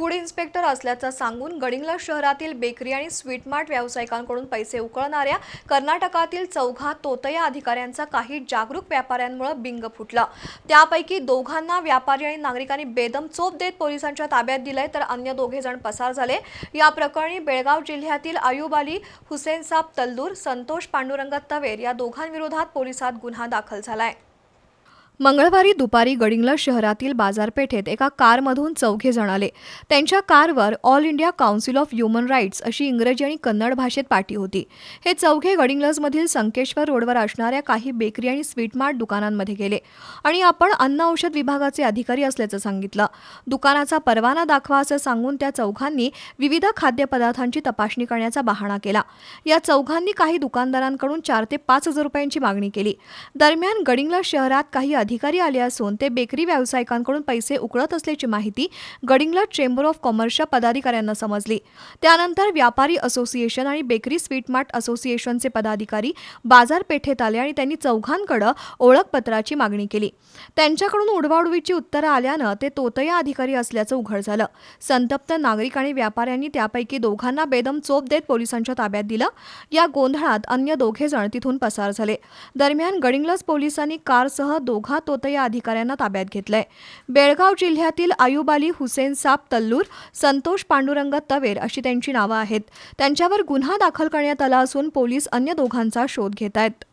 Food inspector असल्याचं सांगून गडिंगला शहरातील बेकरी आणि स्वीट मार्ट व्यावसायिकांकडून पैसे उकळणाऱ्या कर्नाटकातील चौघा तोतया अधिकाऱ्यांचा काही जागरूक व्यापाऱ्यांमुळे बिंग फुटलं. त्यापैकी दोघांना व्यापारी आणि नागरिकांनी बेदम चोप देत पोलिसांच्या ताब्यात दिलंय तर अन्य दोघे जण पसार झाले. या प्रकरणी बेळगाव जिल्ह्यातील अयुब अली हुसेन साब तल्लूर संतोष पांडुरंग तवेर या दोघांविरोधात पोलिसात गुन्हा दाखल झालाय. मंगळवारी दुपारी गडिंग्लज शहरातील बाजारपेठेत एका कारमधून चौघे जण आले. त्यांच्या कारवर All India Council of Human Rights अशी इंग्रजी आणि कन्नड भाषेत पाटी होती. हे चौघे गडिंग्लजमधील संकेश्वर रोडवर असणाऱ्या काही बेकरी आणि स्वीट मार्ट दुकानांमध्ये गेले. आणि आपण अन्न औषध विभागाचे अधिकारी असल्याचं सांगितलं. दुकानाचा परवाना दाखवा असं सांगून त्या चौघांनी विविध खाद्यपदार्थांची तपासणी करण्याचा बहाणा केला. या चौघांनी काही दुकानदारांकडून चार ते पाच हजार रुपयांची मागणी केली. दरम्यान गडिंग्लज शहरात काही अधिकारी आले असून ते बेकरी व्यावसायिकांकडून पैसे उकळत असल्याची माहिती गडिंग्लज चेंबर ऑफ कॉमर्सच्या पदाधिकाऱ्यांना समजली. त्यानंतर व्यापारी असोसिएशन आणि बेकरी स्वीट मार्ट असोसिएशनचे पदाधिकारी बाजारपेठेत आले आणि त्यांनी चौघांकडे ओळखपत्राची मागणी केली. त्यांच्याकडून उडवाउडवीची उत्तरं आल्यानं ते तोतया अधिकारी असल्याचं उघड झालं. संतप्त नागरिक आणि व्यापाऱ्यांनी त्यापैकी दोघांना बेदम चोप देत पोलिसांच्या ताब्यात दिलं. या गोंधळात अन्य दोघे जण तिथून पसार झाले. दरम्यान गडिंग्लज पोलिसांनी कारसह दोघा तोतया अधिकाऱ्यांना ताब्यात घेतलंय. बेळगाव जिल्ह्यातील आयुबाली हुसेन साब तल्लूर संतोष पांडुरंग तवेर अशी त्यांची नावं आहेत. त्यांच्यावर गुन्हा दाखल करण्यात आला असून पोलीस अन्य दोघांचा शोध घेत आहेत.